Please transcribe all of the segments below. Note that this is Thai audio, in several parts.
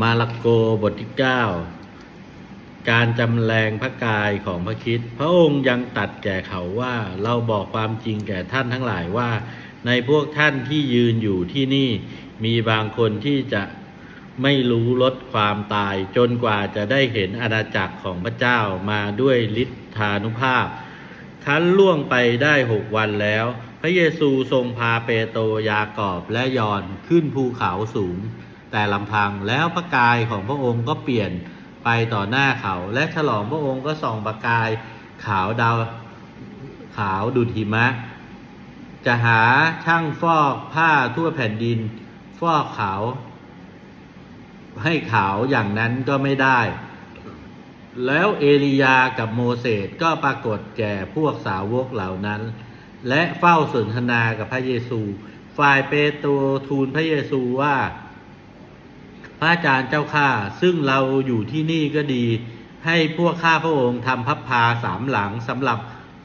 มาระโกบทที่ 9 การจำแรงพระกายของพระคิดพระองค์ยังตัดแก่เขาว่าเราบอกความจริงแก่ท่านทั้งหลายว่า ในพวกท่านที่ยืนอยู่ที่นี่มีบางคนที่จะไม่รู้ลดความตาย จนกว่าจะได้เห็นอาณาจักรของพระเจ้ามาด้วยฤทธานุภาพคันล่วงไปได้หกวันแล้ว พระเยซูทรงพาเปโตรยากอบและยอนขึ้นภูเขาสูง แต่ลำพังแล้วพระกายของพระองค์ก็เปลี่ยนไปต่อหน้าเขา และฉลองพระองค์ก็ส่องประกายขาวดาวขาวดุจหิมะ จะหาช่างฟอกผ้าทั่วแผ่นดิน ฟอกขาว ให้ขาวอย่างนั้นก็ไม่ได้ แล้วเอลียากับโมเสสก็ปรากฏแก่พวกสาวกเหล่านั้น และเฝ้าสนทนากับพระเยซู ฝ่ายเปโตรทูลพระเยซูว่า พระอาจารย์เจ้าข้าซึ่งเราอยู่ที่นี่ก็ดี ให้พวกข้าพระองค์ทำพับพาสามหลังสำหรับ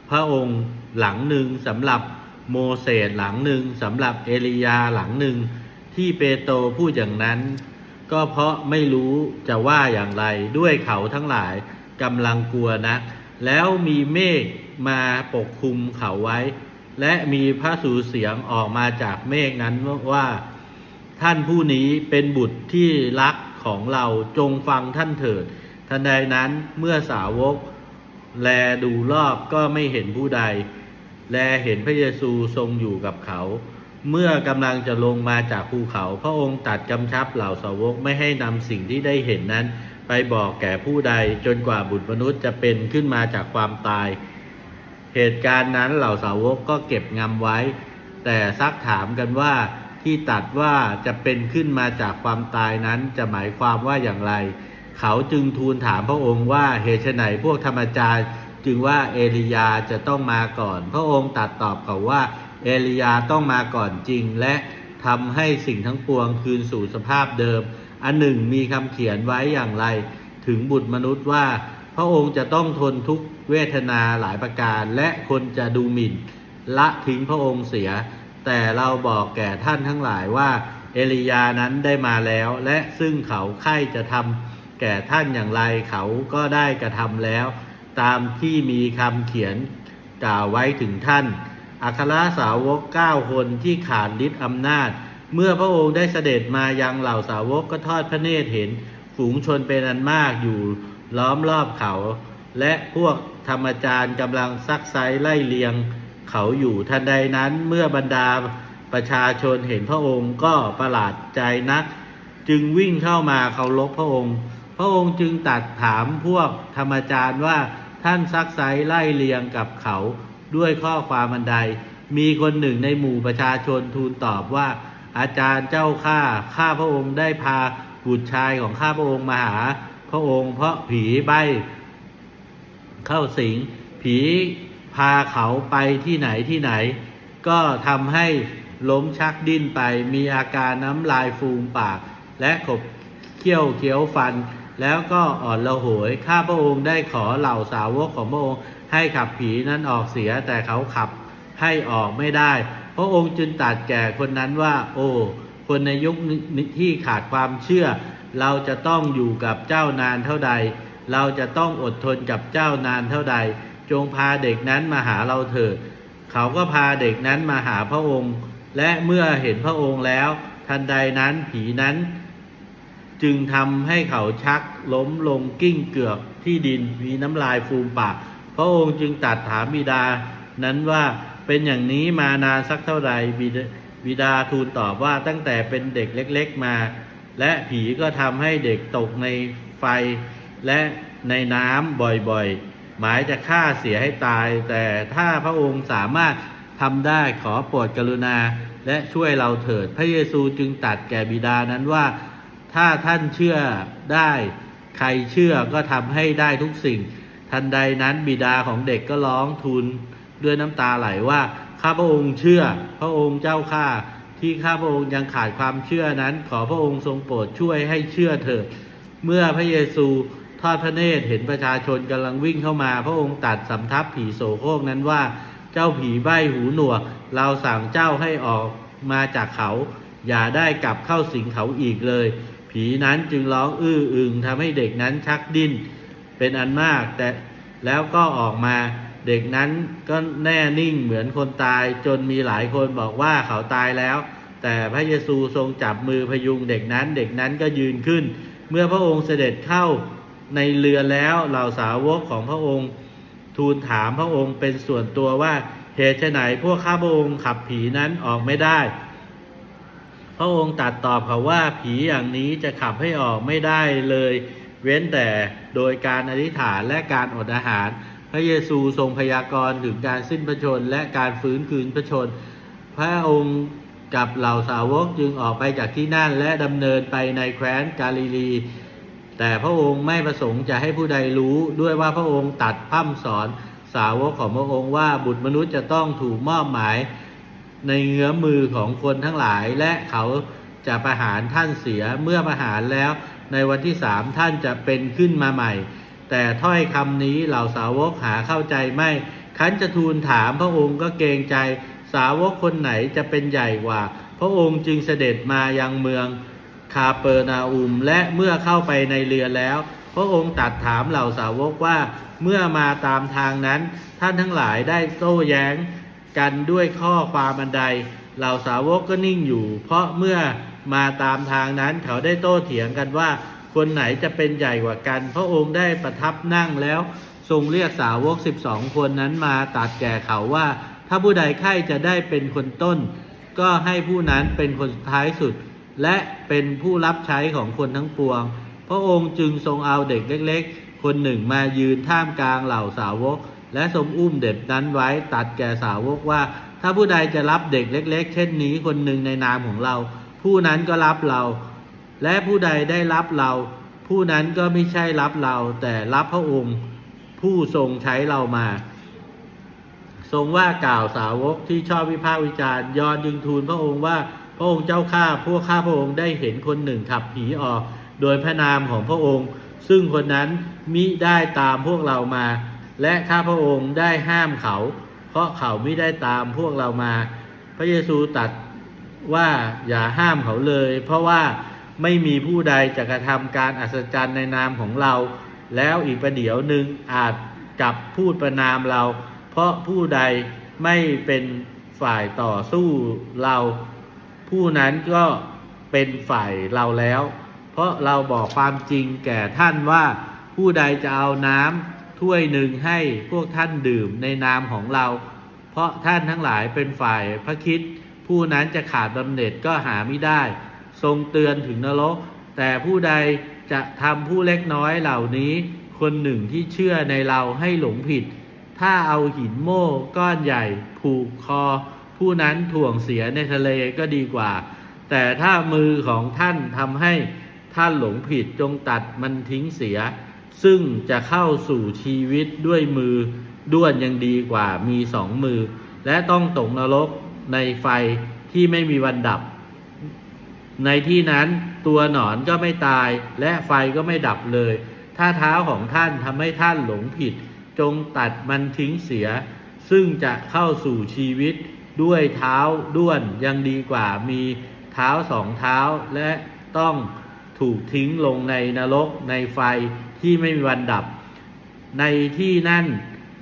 พระองค์หลังหนึ่งสำหรับโมเสสหลังหนึ่งสำหรับเอลียาหลังหนึ่งที่เปโตรพูดอย่างนั้น ก็เพราะไม่รู้จะว่าอย่างไรด้วยเขาทั้งหลายกำลังกลัวนะ แล้วมีเมฆมาปกคลุมเขาไว้ และมีพระสูเสียงออกมาจากเมฆนั้นว่า ท่านผู้นี้เป็นบุตรที่รักของเราจงฟังท่านเถิด ทันใดนั้นเมื่อสาวก แลดูรอบก็ไม่เห็นผู้ใด แลเห็นพระเยซูทรงอยู่กับเขา เมื่อกำลังจะลงมาจากภูเขา พระองค์ตัดกำชับเหล่าสาวกไม่ให้นำสิ่งที่ได้เห็นนั้น ไปบอกแก่ผู้ใดจนกว่าบุตรมนุษย์จะเป็นขึ้นมาจากความตาย เหตุการณ์นั้นเหล่าสาวกก็เก็บงำไว้ แต่ซักถามกันว่า ที่ตัดว่าจะเป็นขึ้นมาจากความตายนั้นจะหมายความว่าอย่างไร เขาจึงทูลถามพระองค์ว่าเหตุไฉนพวกธรรมจารย์ จึงว่าเอลียาจะต้องมาก่อน พระองค์ตรัดตอบเขาว่า เอลียาต้องมาก่อนจริง และทำให้สิ่งทั้งปวงคืนสู่สภาพเดิม อันหนึ่งมีคำเขียนไว้อย่างไร ถึงบุตรมนุษย์ว่า พระองค์จะต้องทนทุกเวทนาหลายประการ และคนจะดูหมิ่น ละทิ้งพระองค์เสีย แต่เราบอกแก่ท่านทั้งหลายว่าเอลียานั้นได้มาแล้ว และซึ่งเขาใคร่จะทำแก่ท่านอย่างไรเขาก็ได้กระทำแล้ว ตามที่มีคำเขียนกล่าวไว้ถึงท่าน อัครสาวกเก้าคนที่ขาดฤทธิ์อำนาจ เมื่อพระองค์ได้เสด็จมายังเหล่าสาวกก็ทอดพระเนตรเห็น ฝูงชนเป็นอันมากอยู่ล้อมรอบเขา และพวกธรรมจารย์กำลังซักไซไล่เลียง เขาอยู่ทันใดนั้นเมื่อบรรดาประชาชนเห็นพระองค์ก็ประหลาดใจนัก จึงวิ่งเข้ามาเคารพพระองค์ พระองค์จึงตัดถามพวกธรรมจารย์ว่าท่านซักไซไล่เลียงกับเขาด้วยข้อความอันใด มีคนหนึ่งในหมู่ประชาชนทูลตอบว่า อาจารย์เจ้าข้าข้าพระองค์ได้พาบุตรชายของข้าพระองค์มาหา พระองค์เพราะผีใบเข้าสิงผี พาเขาไปที่ไหนที่ไหน ก็ทำให้ล้มชักดิ้นไปมีอาการน้ำลายฟูมปาก และขบเคี้ยวเคี้ยวฟัน แล้วก็อ่อนระโหยข้าพระองค์ได้ขอเหล่าสาวกของพระองค์ให้ขับผีนั้นออกเสียแต่เขาขับให้ออกไม่ได้ พระองค์จึงตรัสแก่คนนั้นว่า โอ้คนในยุคนี้ที่ขาดความเชื่อ เราจะต้องอยู่กับเจ้านานเท่าใด เราจะต้องอดทนกับเจ้านานเท่าใด จงพาเด็กนั้นมาหาเราเถิด เขาก็พาเด็กนั้นมาหาพระองค์ และเมื่อเห็นพระองค์แล้ว ทันใดนั้นผีนั้น จึงทำให้เขาชักล้มลงกิ้งเกือกที่ดินมีน้ำลายฟูมปาก พระองค์จึงตรัดถามบิดา นั้นว่าเป็นอย่างนี้มานานสักเท่าไหร่บิดาบิดาทูลตอบว่าตั้งแต่เป็นเด็กเล็ก ๆมา และผีก็ทำให้เด็กตกในไฟและในน้ำบ่อยๆ หมายจะฆ่าเสียให้ตาย แต่ถ้าพระองค์สามารถทำได้ขอโปรดกรุณาและช่วยเราเถิด พระเยซูจึงตัดแก่บิดานั้นว่า ถ้าท่านเชื่อได้ ใครเชื่อก็ทำให้ได้ทุกสิ่ง ทันใดนั้นบิดาของเด็กก็ร้องทูลด้วยน้ำตาไหลว่าข้าพระองค์เชื่อ พระองค์เจ้าข้าที่ข้าพระองค์ยังขาดความเชื่อนั้น ขอพระองค์ทรงโปรดช่วยให้เชื่อเถิด เมื่อพระเยซู ทอดพระเนตรเห็นประชาชนกำลังวิ่งเข้ามา พระองค์ตัดสำทับผีโสโครกนั้นว่าเจ้าผีใบหูหนวก เราสั่งเจ้าให้ออกมาจากเขา อย่าได้กลับเข้าสิงเขาอีกเลย ผีผีนั้นจึงร้องอื้ออึงทำให้เด็กนั้นชักดิ้นเป็นอันมากแต่แล้วก็ออกมาเด็กนั้นก็แน่นิ่งเหมือนคนตายจนมีหลายคนบอกว่าเขาตายแล้ว แต่พระเยซูทรงจับมือพยุงเด็กนั้นเด็กนั้นก็ยืนขึ้น เมื่อพระองค์เสด็จเข้า ในเรือแล้วเหล่าสาวกของพระองค์ ทูลถามพระองค์เป็นส่วนตัวว่าเหตุไฉนพวกข้าพระองค์ขับผีนั้นออกไม่ได้ พระองค์ตัดตอบเขาว่าผีอย่างนี้จะขับให้ออกไม่ได้เลย เว้นแต่โดยการอธิษฐานและการอดอาหาร พระเยซูทรงพยากรณ์ถึงการสิ้นพระชนและการฟื้นคืนพระชน พระองค์กับเหล่าสาวกจึงออกไปจากที่นั่นและดำเนินไปในแคว้นกาลิลี แต่พระองค์ไม่ประสงค์จะให้ผู้ใดรู้ด้วยว่าพระองค์ตัดพร่ำสอนสาวกของพระองค์ว่าบุตรมนุษย์จะต้องถูกมอบหมายในเงื้อมือของคนทั้งหลายและเขาจะประหารท่านเสียเมื่อประหารแล้ว ในวันที่สามท่านจะเป็นขึ้นมาใหม่ แต่ถ้อยคำนี้เหล่าสาวกหาเข้าใจไม่คันจะทูลถามพระองค์ก็เกรงใจ สาวกคนไหนจะเป็นใหญ่กว่า พระองค์จึงเสด็จมายังเมือง คาเปอร์นาอุม และเมื่อเข้าไปในเรือแล้ว พระองค์ตัดถามเหล่าสาวกว่าเมื่อมาตามทางนั้น ท่านทั้งหลายได้โต้แย้งกันด้วยข้อความอันใด เหล่าสาวกก็นิ่งอยู่ เพราะเมื่อมาตามทางนั้นเขาได้โต้เถียงกันว่าคนไหนจะเป็นใหญ่กว่ากัน พระองค์ได้ประทับนั่งแล้ว ทรงเรียกสาวกสิบสองคนนั้นมาตัดแก่เขาว่า ถ้าผู้ใดใครจะได้เป็นคนต้น ก็ให้ผู้นั้นเป็นคนท้ายสุด และเป็นผู้รับใช้ของคนทั้งปวง พระองค์จึงทรงเอาเด็กเล็ก ๆ คนหนึ่งมายืนท่ามกลางเหล่าสาวก และทรงอุ้มเด็กนั้นไว้ตัดแก่สาวกว่า ถ้าผู้ใดจะรับเด็กเล็ก ๆ เช่นนี้คนหนึ่งในนามของเรา ผู้นั้นก็รับเรา และผู้ใดได้รับเรา ผู้นั้นก็ไม่ใช่รับเรา แต่รับพระองค์ ผู้ทรงใช้เรามาทรงว่ากล่าวสาวกที่ชอบวิพากษ์วิจารณ์ยอนจึงทูลพระองค์ว่า พระองค์เจ้าข้าพวกข้าพระองค์ได้เห็นคนหนึ่งขับผีออก โดยพระนามของพระองค์ ซึ่งคนนั้นมิได้ตามพวกเรามา และข้าพระองค์ได้ห้ามเขา เพราะเขาไม่ได้ตามพวกเรามา พระเยซูตรัสว่าอย่าห้ามเขาเลย เพราะว่าไม่มีผู้ใดจะกระทำการอัศจรรย์ในนามของเรา แล้วอีกประเดี๋ยวหนึ่งอาจจับพูดประนามเรา เพราะผู้ใดไม่เป็นฝ่ายต่อสู้เรา ผู้นั้นก็เป็นฝ่ายเราแล้ว เพราะเราบอกความจริงแก่ท่านว่าผู้ใดจะเอาน้ำถ้วยหนึ่งให้พวกท่านดื่มในนามของเรา เพราะท่านทั้งหลายเป็นฝ่ายพระคิด ผู้นั้นจะขาดบำเหน็จก็หาไม่ได้ ทรงเตือนถึงนรก แต่ผู้ใดจะทำผู้เล็กน้อยเหล่านี้ คนหนึ่งที่เชื่อในเราให้หลงผิด ถ้าเอาหินโม่ก้อนใหญ่ผูกคอ ผู้นั้นถ่วงเสียในทะเลก็ดีกว่า แต่ถ้ามือของท่านทำให้ท่านหลงผิดจงตัดมันทิ้งเสีย ซึ่งจะเข้าสู่ชีวิตด้วยมือด้วนยังดีกว่ามีสองมือ และต้องตกนรกในไฟที่ไม่มีวันดับ ในที่นั้นตัวหนอนก็ไม่ตายและไฟก็ไม่ดับเลย ถ้าเท้าของท่านทำให้ท่านหลงผิด จงตัดมันทิ้งเสีย ซึ่งจะเข้าสู่ชีวิต ด้วยเท้าด้วนยังดีกว่ามีเท้าสองเท้าและต้องถูกทิ้งลงในนรกในไฟที่ไม่มีวันดับ ในที่นั่น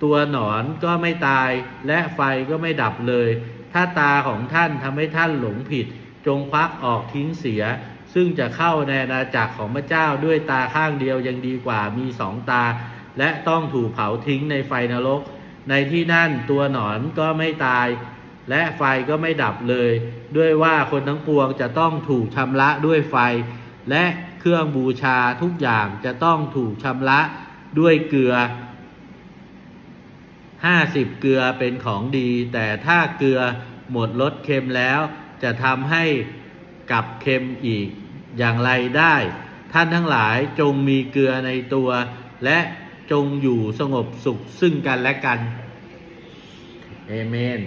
ตัวหนอนก็ไม่ตายและไฟก็ไม่ดับเลย ถ้าตาของท่านทำให้ท่านหลงผิด จงควักออกทิ้งเสีย ซึ่งจะเข้าในอาณาจักรของพระเจ้าด้วยตาข้างเดียวยังดีกว่ามีสองตา และต้องถูกเผาทิ้งในไฟนรก ในที่นั่นตัวหนอนก็ไม่ตาย และไฟก็ไม่ดับเลย ด้วยว่าคนทั้งปวงจะต้องถูกชำระด้วยไฟ และเครื่องบูชาทุกอย่างจะต้องถูกชำระด้วยเกลือห้าสิบเกลือเป็นของดี แต่ถ้าเกลือหมดรสเค็มแล้ว จะทำให้กลับเค็มอีกอย่างไรได้ ท่านทั้งหลายจงมีเกลือในตัว และจงอยู่สงบสุขซึ่งกันและกัน เอเมน